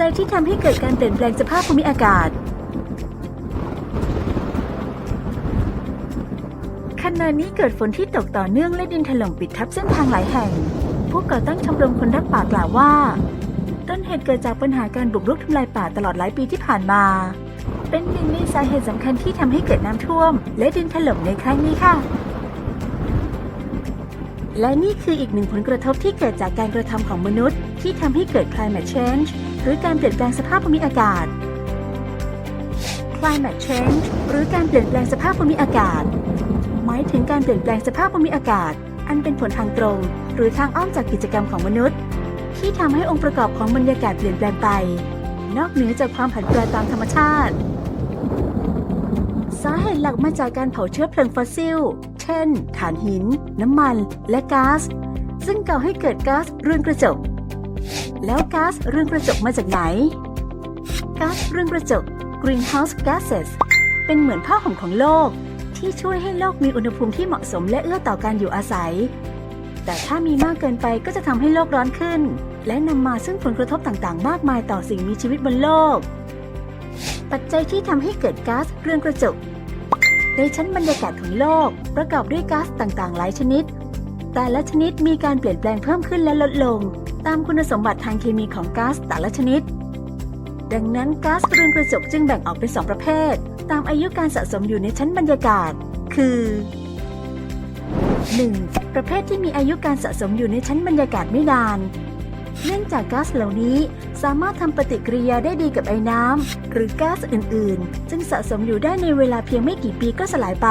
จัยที่ทำให้เกิดการเปลี่ยนแปลงสภาพภูมิอากาศ ขณะนี้เกิดฝนที่ตกต่อเนื่องและดินถล่มปิดทับเส้นทางหลายแห่ง ผู้ก่อตั้งชมรมคนรักป่ากล่าวว่า ต้นเหตุเกิดจากปัญหาการบุกรุกทำลายป่าตลอดหลายปีที่ผ่านมา เป็นหนึ่งในสาเหตุสำคัญที่ทำให้เกิดน้ำท่วม และดินถล่มในครั้งนี้ค่ะ และนี่คืออีกหนึ่งผลกระทบที่เกิดจากการกระทำของมนุษย์ ที่ทำให้เกิด climate change หรือการเปลี่ยนแปลงสภาพภูมิอากาศ climate change หรือการเปลี่ยนแปลงสภาพภูมิอากาศ หมายถึงการเปลี่ยนแปลงสภาพภูมิอากาศ อันเป็นผลทางตรง หรือทางอ้อมจากกิจกรรมของมนุษย์ ที่ทำให้องค์ประกอบของบรรยากาศเปลี่ยนแปลงไป นอกเหนือจากความผันแปรตามธรรมชาติ สาเหตุหลักมาจากการเผาเชื้อเพลิงฟอสซิล เช่น ถ่านหิน น้ำมัน และก๊าซซึ่งก่อให้เกิดก๊าซเรือนกระจก แล้วก๊าซเรือนกระจกมาจากไหน ก๊าซเรือนกระจก greenhouse gases เป็นเหมือนผ้าห่มของโลก ที่ช่วยให้โลกมีอุณหภูมิที่เหมาะสมและเอื้อต่อการอยู่อาศัย แต่ถ้ามีมากเกินไปก็จะทำให้โลกร้อนขึ้น และนำมาซึ่งผลกระทบต่างๆ มากมายต่อสิ่งมีชีวิตบนโลก ปัจจัยที่ทำให้เกิดก๊าซเรือนกระจก ในชั้นบรรยากาศของโลก ประกอบด้วยก๊าซต่างๆ หลายชนิด แต่ละชนิดมีการเปลี่ยนแปลงเพิ่มขึ้นและลดลง ตามคุณสมบัติทางเคมีของก๊าซแต่ละชนิด ดังนั้นก๊าซเรือนกระจกจึงแบ่งออกเป็นสองประเภท ตามอายุการสะสมอยู่ในชั้นบรรยากาศ คือ 1. ประเภทที่มีอายุการสะสมอยู่ในชั้นบรรยากาศไม่นาน เนื่องจากก๊าซเหล่านี้สามารถทำปฏิกิริยาได้ดีกับไอ้น้ำหรือก๊าซอื่นๆจึงสะสมอยู่ได้ในเวลาเพียงไม่กี่ปีก็สลายไป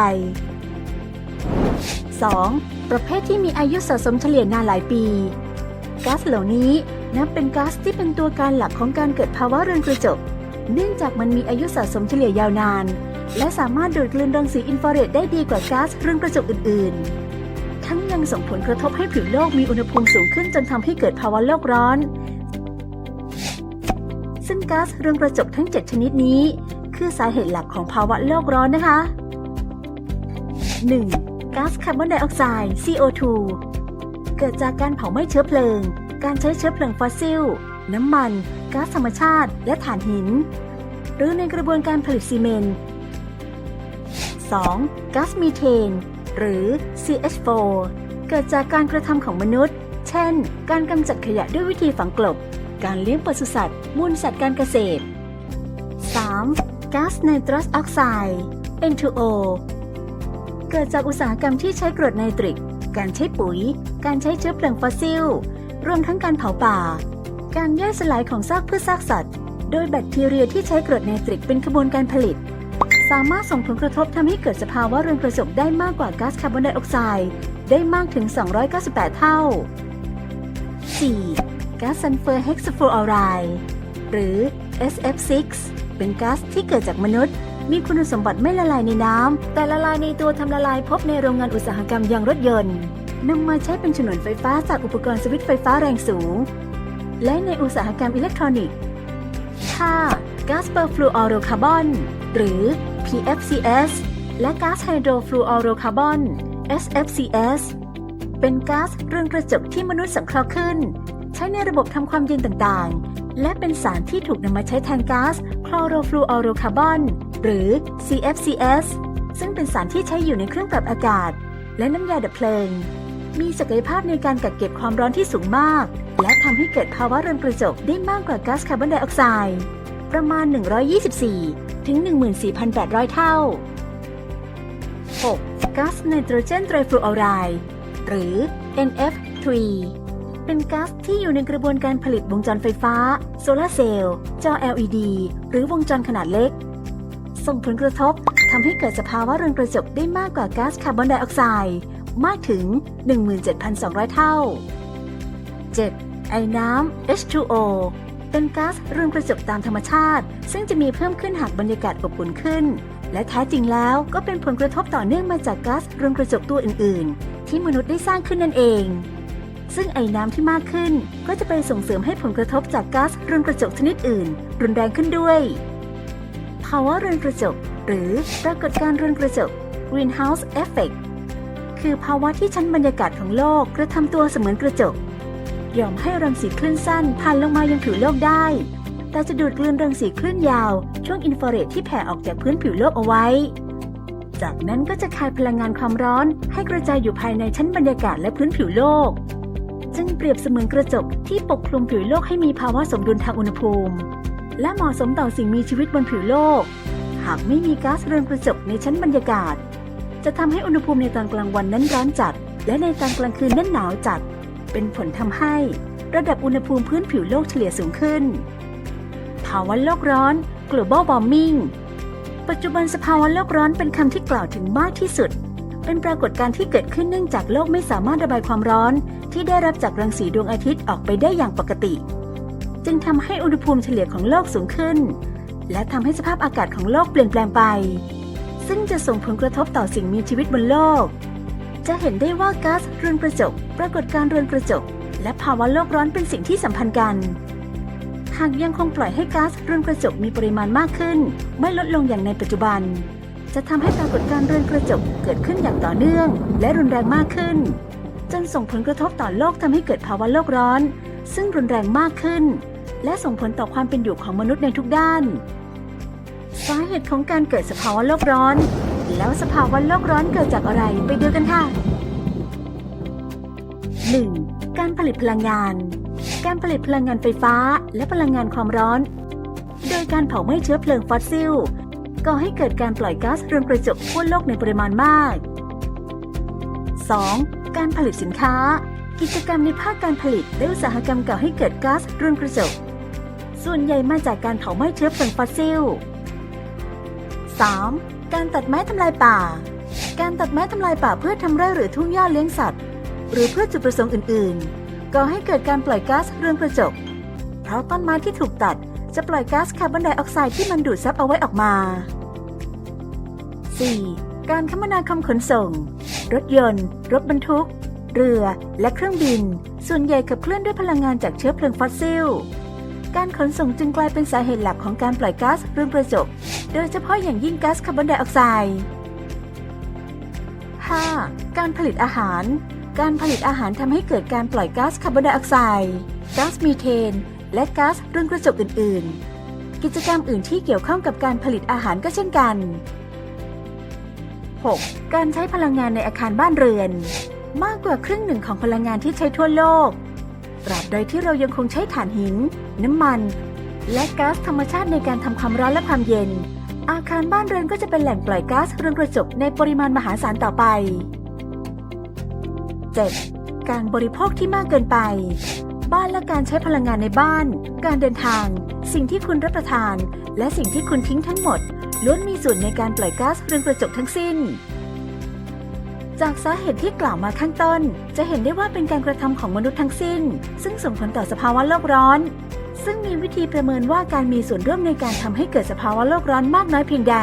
2. ประเภทที่มีอายุสะสมเฉลี่ยนานหลายปี ก๊าซเหล่านี้นับเป็นก๊าซที่เป็นตัวการหลักของการเกิดภาวะเรือนกระจก เนื่องจากมันมีอายุสะสมเฉลี่ยยาวนาน และสามารถดูดกลืนรังสีอินฟราเรดได้ดีกว่าก๊าซเรือนกระจกอื่น ๆ ทั้งยังส่งผลกระทบให้ผิวโลกมีอุณหภูมิสูงขึ้นจนทำให้เกิดภาวะโลกร้อน ซึ่งก๊าซเรือนกระจกทั้ง 7 ชนิดนี้ คือสาเหตุหลักของภาวะโลกร้อนนะคะ 1. ก๊าซคาร์บอนไดออกไซด์ CO2 เกิดจากการเผาไหม้เชื้อเพลิง การใช้เชื้อเพลิงฟอสซิล น้ำมัน ก๊าซธรรมชาติ และถ่านหิน หรือในกระบวนการผลิตซีเมนต์ 2. ก๊าซมีเทน หรือ CH4 เกิดจากการกระทำของมนุษย์ เช่น การกำจัดขยะด้วยวิธีฝังกลบ การเลี้ยงปศุสัตว์ มูลสัตว์การเกษตร 3. ก๊าซไนตรัสออกไซด์ N2O เกิดจากอุตสาหกรรมที่ใช้กรดไนตริก การใช้ปุ๋ย การใช้เชื้อเพลิงฟอสซิล รวมทั้งการเผาป่า การย่อยสลายของซากพืชซากสัตว์ โดยแบคทีเรียที่ใช้กรดไนตริกเป็นขบวนการผลิต สามารถส่งผลกระทบทำให้เกิดสภาวะเรือนกระจกได้มากกว่าก๊าซคาร์บอนไดออกไซด์ได้มากถึง 298 เท่า 4. ก๊าซซัลเฟอร์เฮกซ์ฟลูออไรด์หรือ SF6 เป็นก๊าซที่เกิดจากมนุษย์ มีคุณสมบัติไม่ละลายในน้ำแต่ละลายในตัวทำละลายพบในโรงงานอุตสาหกรรมยางรถยนต์ นำมาใช้เป็นฉนวนไฟฟ้าจากอุปกรณ์สวิตช์ไฟฟ้าแรงสูง และในอุตสาหกรรมอิเล็กทรอนิกส์ 5. ก๊าซเปอร์ฟลูออโรคาร์บอน หรือ PFCS และก๊าซไฮโดรฟลูออโรคาร์บอน SFCS เป็นก๊าซเรือนกระจกที่มนุษย์สังเคราะห์ขึ้น ใช้ในระบบทำความเย็นต่างๆ และเป็นสารที่ถูกนำมาใช้แทนก๊าซคลอโรฟลูออโรคาร์บอน หรือ CFCS ซึ่งเป็นสารที่ใช้อยู่ในเครื่องปรับอากาศ และน้ำยาดับเพลิง มีศักยภาพในการกักเก็บความร้อนที่สูงมาก และทำให้เกิดภาวะเรือนกระจกได้มากกว่าก๊าซคาร์บอนไดออกไซด์ประมาณ 124 ถึง 14,800 เท่า 6. ก๊าซไนโตรเจนไตรฟลูออไรด์หรือ NF3 เป็นก๊าซที่อยู่ในกระบวนการผลิตวงจรไฟฟ้า โซลาร์เซลล์ จอ LED หรือวงจรขนาดเล็ก ส่งผลกระทบทำให้เกิดสภาวะเรือนกระจกได้มากกว่าก๊าซคาร์บอนไดออกไซด์ มากถึง 17,200 เท่า 7. ไอ้น้ำ H2O เป็นก๊าซเรือนกระจกตามธรรมชาติ ซึ่งจะมีเพิ่มขึ้นหากบรรยากาศอบอุ่นขึ้น และแท้จริงแล้วก็เป็นผลกระทบต่อเนื่องมาจากก๊าซเรือนกระจกตัวอื่น ๆ ที่มนุษย์ได้สร้างขึ้นนั่นเอง ซึ่งไอ้น้ำที่มากขึ้นก็จะไปส่งเสริมให้ผลกระทบจากก๊าซเรือนกระจกชนิดอื่น รุนแรงขึ้นด้วยภาวะเรือนกระจก หรือปรากฏการณ์เรือนกระจก greenhouse effect คือภาวะที่ชั้นบรรยากาศของโลกกระทำตัวเสมือนกระจก ยอมให้รังสีคลื่นสั้นผ่านลงมายังผิวโลกได้ แต่จะดูดกลืนรังสีคลื่นยาว ช่วงอินฟราเรดที่แผ่ออกจากพื้นผิวโลกเอาไว้ จากนั้นก็จะคายพลังงานความร้อนให้กระจายอยู่ภายในชั้นบรรยากาศและพื้นผิวโลก จึงเปรียบเสมือนกระจกที่ปกคลุมผิวโลกให้มีภาวะสมดุลทางอุณหภูมิ และเหมาะสมต่อสิ่งมีชีวิตบนผิวโลก หากไม่มีก๊าซเรือนกระจกในชั้นบรรยากาศ จะทำให้อุณหภูมิในตอนกลางวันนั้นร้อนจัด และในตอนกลางคืนนั้นหนาวจัด เป็นผลทำให้ ระดับอุณหภูมิพื้นผิวโลกเฉลี่ยสูงขึ้น ภาวะโลกร้อน global warming ปัจจุบันสภาวะโลกร้อนเป็นคำที่กล่าวถึงมากที่สุด เป็นปรากฏการณ์ที่เกิดขึ้นเนื่องจากโลกไม่สามารถระบายความร้อน ที่ได้รับจากรังสีดวงอาทิตย์ออกไปได้อย่างปกติ จึงทำให้อุณหภูมิเฉลี่ยของโลกสูงขึ้น และทำให้สภาพอากาศของโลกเปลี่ยนแปลงไป ซึ่งจะส่งผลกระทบต่อสิ่งมีชีวิตบนโลก จะเห็นได้ว่าก๊าซเรือนกระจก ปรากฏการเรือนกระจก และภาวะโลกร้อนเป็นสิ่งที่สัมพันธ์กัน หากยังคงปล่อยให้ก๊าซเรือนกระจกมีปริมาณมากขึ้น ไม่ลดลงอย่างในปัจจุบัน จะทำให้ปรากฏการเรือนกระจกเกิดขึ้นอย่างต่อเนื่อง และรุนแรงมากขึ้น จนส่งผลกระทบต่อโลกทำให้เกิดภาวะโลกร้อน ซึ่งรุนแรงมากขึ้น และส่งผลต่อความเป็นอยู่ของมนุษย์ในทุกด้าน สาเหตุของการเกิดสภาวะโลกร้อน แล้วสภาวะโลกร้อนเกิดจากอะไรไปดูกันค่ะ 1. การผลิตพลังงาน การผลิตพลังงานไฟฟ้าและพลังงานความร้อน โดยการเผาไหม้เชื้อเพลิงฟอสซิลก่อให้เกิดการปล่อยก๊าซเรือนกระจกทั่วโลกในปริมาณมาก 2. การผลิตสินค้า กิจกรรมในภาคการผลิตและอุตสาหกรรมก่อให้เกิดก๊าซเรือนกระจก ส่วนใหญ่มาจากการเผาไหม้เชื้อเพลิงฟอสซิล 3. การตัดไม้ทำลายป่า การตัดไม้ทำลายป่าเพื่อทำไร่หรือทุ่งหญ้าเลี้ยงสัตว์ หรือเพื่อจุดประสงค์อื่น ๆ ก่อให้เกิดการปล่อยก๊าซเรือนกระจก เพราะต้นไม้ที่ถูกตัดจะปล่อยก๊าซคาร์บอนไดออกไซด์ที่มันดูดซับเอาไว้ออกมา 4. การคมนาคมขนส่ง รถยนต์ รถบรรทุก เรือ และเครื่องบิน ส่วนใหญ่ขับเคลื่อนด้วยพลังงานจากเชื้อเพลิงฟอสซิล การขนส่งจึงกลายเป็นสาเหตุหลักของการปล่อยก๊าซเรือนกระจก โดยเฉพาะอย่างยิ่งก๊าซคาร์บอนไดออกไซด์ 5. การผลิตอาหาร การผลิตอาหารทำให้เกิดการปล่อยก๊าซคาร์บอนไดออกไซด์ก๊าซมีเทน และก๊าซเรือนกระจกอื่น ๆ กิจกรรมอื่นที่เกี่ยวข้องกับการผลิตอาหารก็เช่นกัน 6. การใช้พลังงานในอาคารบ้านเรือน มากกว่าครึ่งหนึ่งของพลังงานที่ใช้ทั่วโลกตราบใดที่เรายังคงใช้ถ่านหิน น้ำมัน และก๊าซธรรมชาติในการทำความร้อนและความเย็น อาคารบ้านเรือนก็จะเป็นแหล่งปล่อยก๊าซเรือนกระจกในปริมาณมหาศาลต่อไป 7. การบริโภคที่มากเกินไป บ้านและการใช้พลังงานในบ้าน การเดินทาง สิ่งที่คุณรับประทาน และสิ่งที่คุณทิ้งทั้งหมดล้วนมีส่วนในการปล่อยก๊าซเรือนกระจกทั้งสิ้น จากสาเหตุที่กล่าวมาข้างต้น จะเห็นได้ว่าเป็นการกระทำของมนุษย์ทั้งสิ้น ซึ่งส่งผลต่อสภาวะโลกร้อน ซึ่งมีวิธีประเมินว่าการมีส่วนร่วมในการทำให้เกิดสภาวะโลกร้อนมากน้อยเพียงใด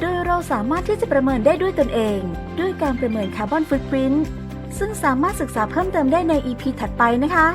โดยเราสามารถที่จะประเมินได้ด้วยตนเอง ด้วยการประเมินคาร์บอนฟุตปรินต์ซึ่งสามารถศึกษาเพิ่มเติมได้ใน EP ถัดไปนะคะ